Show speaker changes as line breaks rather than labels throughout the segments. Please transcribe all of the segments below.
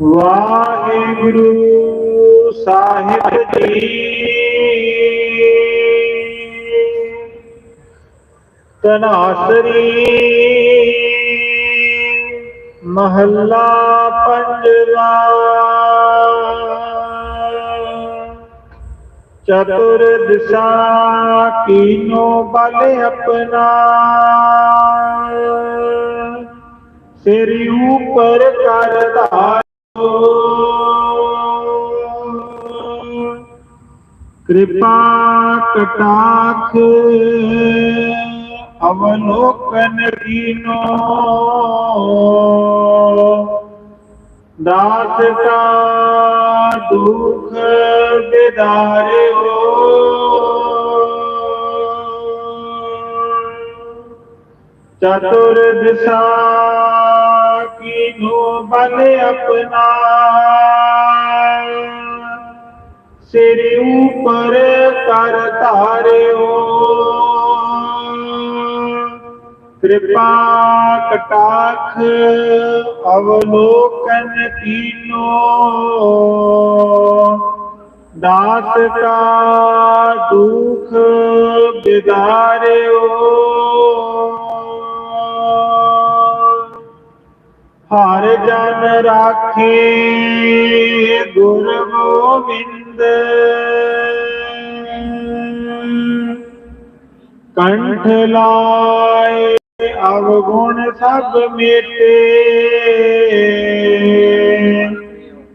ਵਾਹਿਗੁਰੂ ਸਾਹਿਬ ਜੀ। ਤਨਾਸਰੀ ਮਹੱਲਾ ਪੰਜਵਾ। ਚਤੁਰ ਦਿਸ਼ਾ ਕੀਨੋ ਬਲ ਆਪਣਾ। ਸਿਰ ਉਪਰ ਕਰ ਕਿਰਪਾ ਕਟਾਖ ਅਵਲੋਕਨ ਕੀਨੋ ਦਾਸ ਕਾ ਦੁਖ ਬਿਦਾਰਿਓ। ਚਤੁਰ ਦਿਸ਼ਾ ਕੀਨੋ ਬਲ ਆਪਣਾ। ਸਿਰ ਉਪਰ ਕਰ ਧਾਰਿਓ। ਕਿਰਪਾ ਕਟਾਖ ਅਵਲੋਕਨ ਕੀਨੋ। ਦਾਸ ਕਾ ਦੁਖ ਬਿਦਾਰਿਓ। ਜਨ ਰਾਖੀ, ਗੁਰ ਗੋਬਿੰਦ। ਕੰਠ ਲਾਏ, ਅਵਗੁਣ ਸਭ ਮੇਟੇ।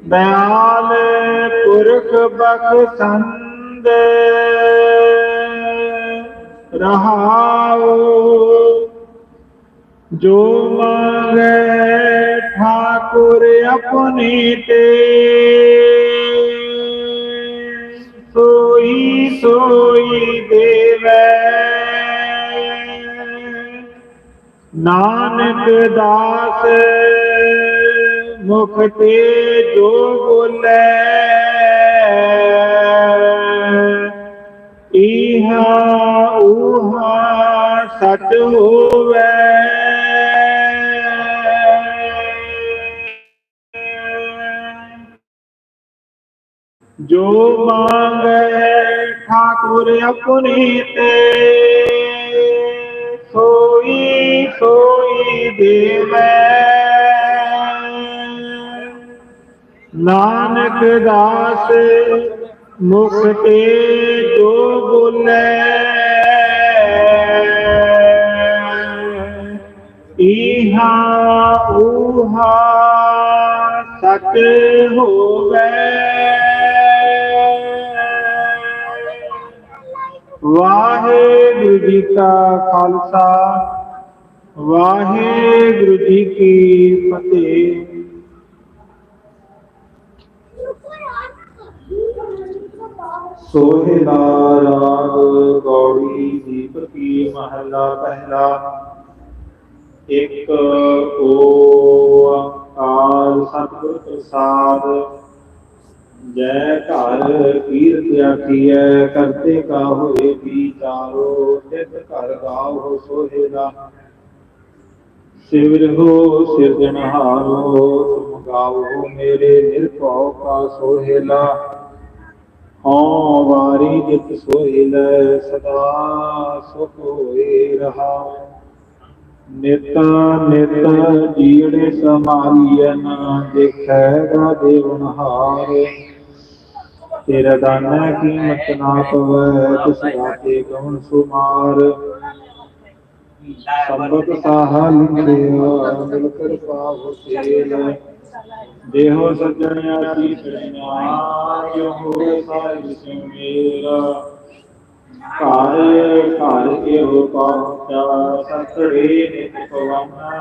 ਦਇਆਲ ਪੁਰਖ ਬਖਸ਼ੰਦ ਰਹਾਉ, ਜੋ ਮੰਗੇ ਠਾਕੁਰ ਆਪਣੀ ਤੇ ਸੋਈ ਸੋਈ ਦੇਵੈ ਨਾਨਕ ਦਾਸ ਮੁਖ ਤੇ ਜੋ ਬੋਲੇ ਇਹਾ ਉਹਾ ਸਚ ਹੋਵੇ ਜੋ ਮੰਗੇ ਠਾਕੁਰ ਆਪਣੀ ਤੇ, ਸੋਈ ਸੋਈ ਦੇਵੈ। ਨਾਨਕ ਦਾਸ ਮੁਖ ਤੇ ਜੋ ਬੋਲੇ ਇਹਾ ਉਹਾ ਸਚ ਹੋਵੇ। ਵਾਹਿਗੁਰੂ ਜੀ ਕਾ ਖਾਲਸਾ, ਵਾਹਿਗੁਰੂ ਜੀ ਕੀ ਫਤਿਹ। ਸੋਹਿਲਾ ਰਾਗ ਗੌੜੀ ਦੀਪ ਕੀ ਮਹਲਾ ਪਹਿਲਾ। ਇੱਕ ਓੰਕਾਰ ਸਤਿਗੁਰ ਪ੍ਰਸਾਦ ਜੈ ਘਰ ਕੀਰਤ ਆਖੀਐ, ਕਰਤੇ ਕਾ ਹੋਏ ਵਿਚਾਰੋ ਤਿਤ ਘਰ ਗਾਵੋ ਸੋਹਿਲਾ ਸਿਵਰਹੁ ਸਿਰਜਣਹਾਰੋ ਤੁਮ ਗਾਵੋ ਮੇਰੇ ਨਿਰਭਉ ਕਾ ਸੋਹਿਲਾ ਹਉ ਵਾਰੀ ਜਿਤ ਸੋਹਿਲੈ ਸਦਾ ਸੁਖ ਹੋਏ ਰਹਾ। ਨਿਤ ਨਿਤ ਜੀੜੇ ਸਮਾਲੀਐਨ ਦੇਖੈਗਾ ਦੇਵਨਹਾਰ ਤੇਰਾ ਦਾਨਾ ਕੀਮਤ ਨਾ ਪਵੈ, ਤਿਸ ਰਾਤੇ ਗਵਨ ਸੁਮਾਰ। ਸੰਬਤ ਸਾਹਾ ਲਿਖਿਆ ਦਿਲ ਕਿਰਪਾ ਹੋਸੇਲ ਦੇਹੋ ਸੱਜਣਿਆ ਸੀ ਸੜਿਆ ਜੋ ਹੋਏ ਸਾਹਿਬ ਸਿੰਘ ਮੇਰਾ। ਘਰ ਘਰ ਇਹੋ ਪਹੁੰਚਾ ਸਤੜੇ ਨਿਤ ਪਵਨਾ।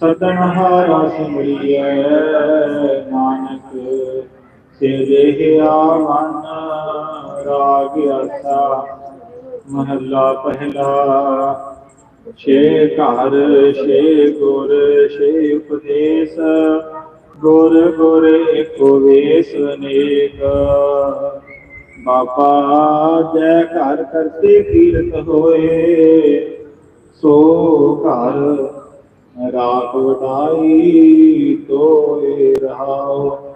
ਸਤਨ ਹਾਰਾ ਸਿਮਰਿਐ, ਨਾਨਕ ਸੇ ਦੇਹਿਆ ਮਨ ਰਾਗ ਆਸਾ, ਮਹੱਲਾ ਪਹਿਲਾ। ਛੇ ਘਰ, ਛੇ ਗੁਰ, ਛੇ ਉਪਦੇਸ਼, ਗੁਰ ਗੁਰ ਏਕੋ ਵੇਸ ਅਨੇਕ। ਬਾਪਾ ਜੈ ਘਰ ਕਰਤੇ ਕੀਰਤ ਹੋਏ, ਸੋ ਘਰ ਰਾਗ ਵਡਾਈ ਤੋਏ ਰਹਾਓ।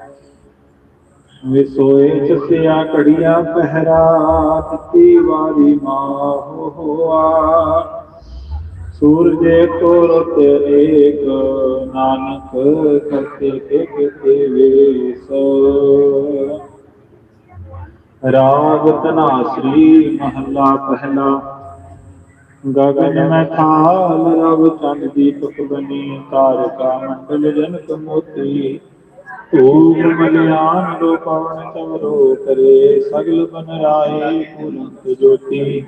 ਵਿਸੋਏ ਚਸਿਆ ਘੜੀਆਂ ਪਹਿਰਾ, ਤਿੱਤੀ ਵਾਰੀ ਮਾਹ ਹੋਆ। ਸੂਰਜੇ ਤੋਰਤ ਏਕ, ਨਾਨਕ ਕਰਤੇ ਕੇ ਤੇ ਵੇਸ ਰਾਗ ਤਨਾਸਰੀ ਮਹੱਲਾ ਪਹਿਲਾ। ਗਗਨ ਮੈਂ ਥਾਲ, ਰਵ ਚੰਦ ਦੀਪਕ ਬਨੀ, ਤਾਰਕਾ ਮੰਡਲ ਜਨਕ ਮੋਤੀ। ਧੂਪ ਮਲਿਆਨ ਲੋ ਪਵਨ ਚਮਰੋ ਕਰੇ, ਸਗਲ ਬਨ ਰਾਏ ਪੁਰੰਤ ਜੋਤੀ।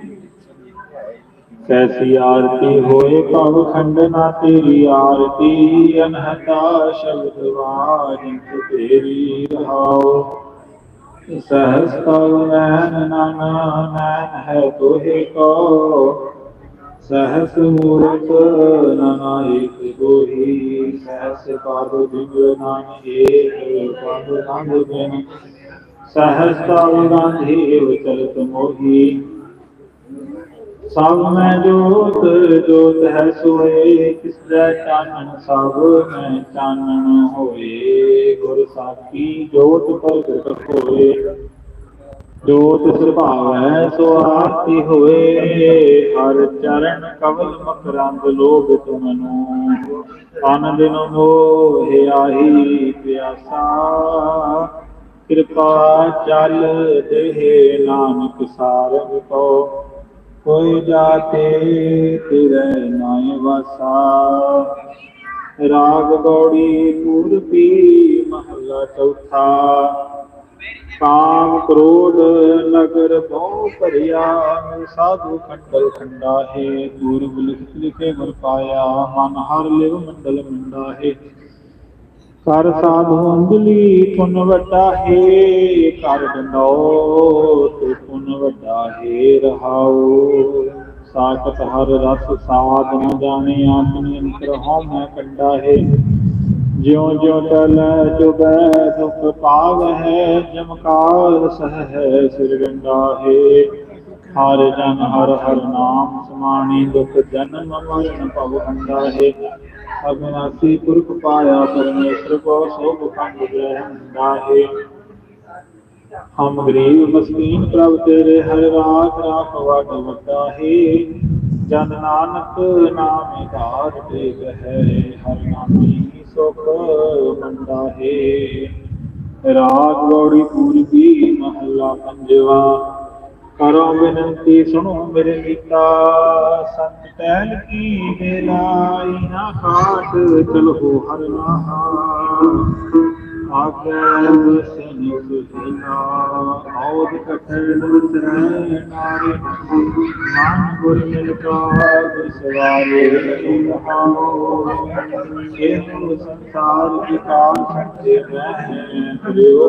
ਕੈਸੀ ਆਰਤੀ ਹੋਏ ਭਵ ਖੰਡਨਾ ਤੇਰੀ ਆਰਤੀ, ਅਨਹਤਾ ਸ਼ਬਦ ਵਾਰਿਤ ਤੇਰੀ ਰਹਾਓ ਸਹਸ ਕਉ ਨੈਨ ਨਾਨਾ ਨੈਨ ਹੈ ਤੋਹਿ ਸਹਸ ਮੂਰਤ ਨਾਨਾ ਏਕ ਸਹਸ ਪਾਦ ਦਿਗ ਨਾਨ ਪਾਦ ਨੰਦ ਬਿਨ ਸਹਸ ਕਉ ਗਾਂਧੀ ਏਵ ਮੋਹੀ ਸਭ ਮੈਂ ਜੋਤ ਜੋਤ ਹੈ ਸੋਏ, ਕਿਸ ਦਾ ਚਾਨਣ ਸਭ ਮੈਂ ਚਾਨਣ ਹੋਏ, ਗੁਰ ਸਾਖੀ ਜੋਤ ਪ੍ਰਗਟ ਹੋਏ। ਜੋਤ ਸੁਭਾਵ ਹੈ ਸੋ ਆਰਤੀ ਹੋਏ ਹਰ ਚਰਨ ਕਵਲ ਮਕਰੰਦ ਲੋਭ ਤੁਮਨੂ। ਆਨੰਦ ਨੋ ਮੋਹਿ ਆਹੀ ਪਿਆਸਾ। ਕਿਰਪਾ ਚਲ ਦੇਹ ਨਾਨਕ ਸਾਰਗ ਕੋ। ਕੋਈ ਜਾਤੇ ਤਿਰੈ ਨਾਇ ਵਾਸਾ। ਰਾਗ ਗੌੜੀ ਪੂਰਬੀ ਮਹਲਾ ਚੌਥਾ। ਕਾਮ ਕ੍ਰੋਧ ਨਗਰ ਬਹੁ ਭਰਿਆ, ਸਾਧੂ ਖੰਡਲ ਖੰਡਾ ਹੈ ਦੂਰ ਲਿਖ ਲਿਖੇ ਗੁਰ ਪਾਇਆ, ਮਨ ਹਰ ਲਿਵ ਮੰਡਲ ਮੰਡਾ ਹੈ ਕਰ ਸਾਧੂ ਅੰਗਲੀ ਪੁਨ ਵੱਡਾ ਹੈ ਕਰ ਡੰਡੋ ਤੇ ਪੁਨ ਵੱਡਾ ਹੈ ਰਹਾਉ। ਸਾਖਤ ਹਰ ਰਸ ਸਾਧ ਨ ਜਾਣੇ ਆਪਣੀ ਅੰਤਰ ਹਉ ਮੈਂ ਕੰਡਾ ਹੈ ਜਿਉ ਜਿਉ ਟਲੈ ਚੁਬੈ ਦੁਖ ਪਾਵ ਹੈ ਜਮਕਾਰ ਸਹ ਹੈ ਸਿਰ ਗੰਡਾ ਹਰ ਜਨ, ਹਰ ਹਰ ਨਾਮ ਸਮਾਣੀ, ਦੁਖ ਜਨਮ ਮਰਨ ਭਵ ਹੰਡਾ ਹੈ। ਪੁਰਖ ਪਾਇਆ ਪਰਮੇਸ਼ਰ ਕੋ ਸੋਭ ਖੰਡ ਗ੍ਰਹਿ ਹੰਡਾ ਹਮ ਗਰੀਬ ਮਸਕੀਨ ਪ੍ਰਭ ਤੇਰੇ ਹਰ ਰਾਤ ਰਾਖ ਵਡ ਵੱਡਾ ਹੈ। ਜਨ ਨਾਨਕ ਨਾਮੇ ਧਾਰ ਟੇਕ ਹੈ ਹਰ ਨਾਮੀ ਸੁਖ ਮੰਦਾ ਹੈ। ਰਾਗ ਗੌੜੀ ਪੂਰਬੀ ਮਹੱਲਾ ਪੰਜਵਾ। ਕਰੋ ਬੇਨਤੀ, ਸੁਣੋ ਮੇਰੇ ਮੀਤਾ ਸੰਤ ਟਹਿਲ ਕੀ ਬੇਲਾਈ ਨਾ ਖਾਟ ਚਲੋ ਹਰ ਨਾਹਾ ਆਗੈ ਬਸਨ ਸੁਜਨਾ ਔਦ ਕਠਨ ਤਰੈ ਨਾਰੇ ਮਨ ਗੁਰ ਮਿਲ ਕਾ ਸਵਾਰੇ ਰਹਾਉ ਇਹ ਸੰਸਾਰ ਵਿਕਾਰ ਸੰਤੇ ਰਹਿ ਪ੍ਰਯੋ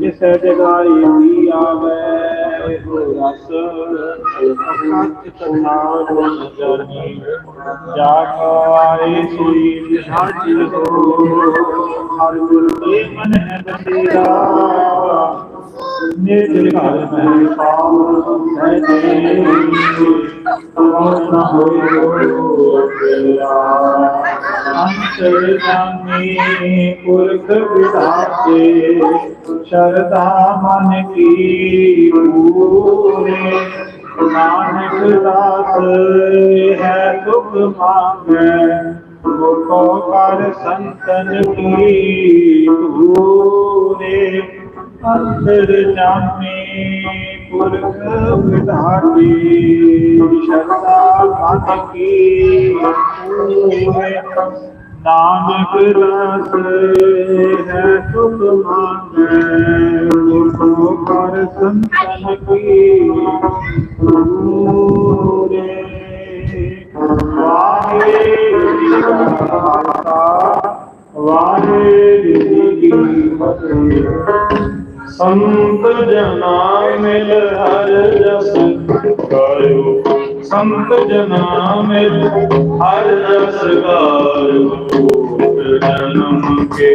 ਜਿਸ ਜਗਾਈ ਵੀ ਆਵੇ ਹੋ ਰਸ ਅਖਤ ਕਥਾ ਜਰਨੀ ਜਾ ਕਾਰੇ ਸੋਈ ਵਿਹਾਜੀ ਹੋ ਹਰ ਗੁਰ ਦੇ ਮਨ ਹੈ ਬਸੇਰਾ ਨਿਜ ਘਰ ਮੈਂ ਪਾਉ ਸਹਿਜੇ ਤਮੋ ਨਾ ਹੋਏ ਤੇਰਾ ਅੰਤਰ ਜਾਮੀ ਪੁਰਖ ਵਿਧਾਤੇ ਸ਼ਰਦਾ ਮਨ ਕੀ ਪੂਰੇ ਨਾਨਕ ਦਾਸ ਹੈ ਦੁਖ ਮੰਗੈ ਮੁਕੋ ਕਰ ਸੰਤਨ ਕੀ ਪੂਰੇ ਅੰਤਰ ਜਾਮੇ ਪੁਰਖ ਵਿਧਾਤੀ ਸ਼ਰਦਾ ਮਨ ਕੀ ਪੂਰੇ ਨਾਨਕ ਰਸ ਹੈ ਸੁਖ ਮੰਗੈ ਮੁਕੋ ਕਰ ਸੰਤਨ ਕੀ ਪੂਰੇ ਵਾਹਿਗੁਰੂ ਵਾਹਿਗੁਰੂ ਜੀ ਕੀ ਫਤਿਹ ਸੰਤ ਜਨਾ ਮਿਲ ਹਰ ਜਸ ਗਾਇਓ ਸੰਤ ਜਨਾ ਮਿਲ ਹਰ ਜਸ ਗਾਇਓ ਜਨਮ ਕੇ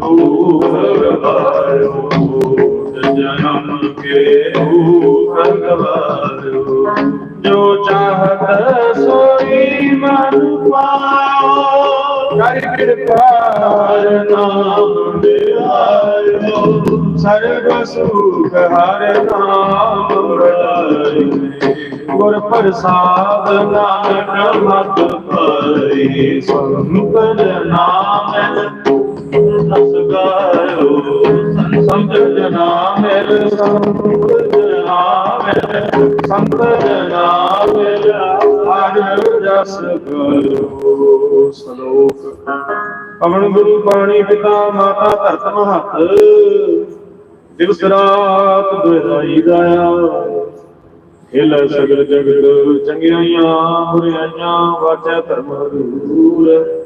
ਦੁਖ ਗਵਾਇਓ ਜਨਮ ਕੇ ਦੁਖ ਗਵਾਇਓ ਜੋ ਚਾਹਤ ਸੋਈ ਮਨ
ਕਰ ਕਿਰਪਾ ਨਾਮ ਧਿਆਇਓ ਸਰਬ ਸੁਖ ਹਰ ਨਾਮ ਵਡਾਈ ਗੁਰ ਪ੍ਰਸਾਦ ਨਾਨਕ ਮਤ ਪਾਈ ਸੰਤ ਨਾਮ ਰਸ ਗਾਇਓ। ਸੰਤ ਜਨਾ ਮੇਰੇ ਸੰਤ ਜਨਾ ਮੇਰੇ ਸੰਤ ਜਨਾ ਮੇਰੇ ਹਰ ਰਸ ਗਾਇਓ ਸ਼ਲੋਕ ਪਵਨ ਗੁਰੂ ਪਾਣੀ ਪਿਤਾ ਮਾਤਾ ਧਰਤ ਮਹਤ, ਦਿਵਸ ਰਾਤ ਦੁਹਾਈ ਗਾਇਆ ਖੇਲ ਸਗਲ ਜਗਤ ਚੰਗਿਆਈਆਂ, ਬੁਰਿਆਈਆਂ, ਵਾਚੈ ਧਰਮ ਦੂਰ।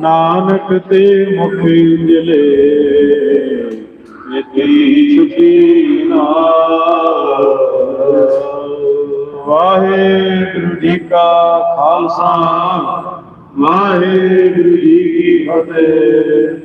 ਨਾਨਕ ਤੇ ਮੁਖ ਉਜਲੇ ਕੀਤੀ ਛੁਪੀ ਨਾ ਵਾਹਿਗੁਰੂ ਜੀ ਕਾ ਖਾਲਸਾ, ਵਾਹਿਗੁਰੂ ਜੀ ਕੀ ਫਤਿਹ।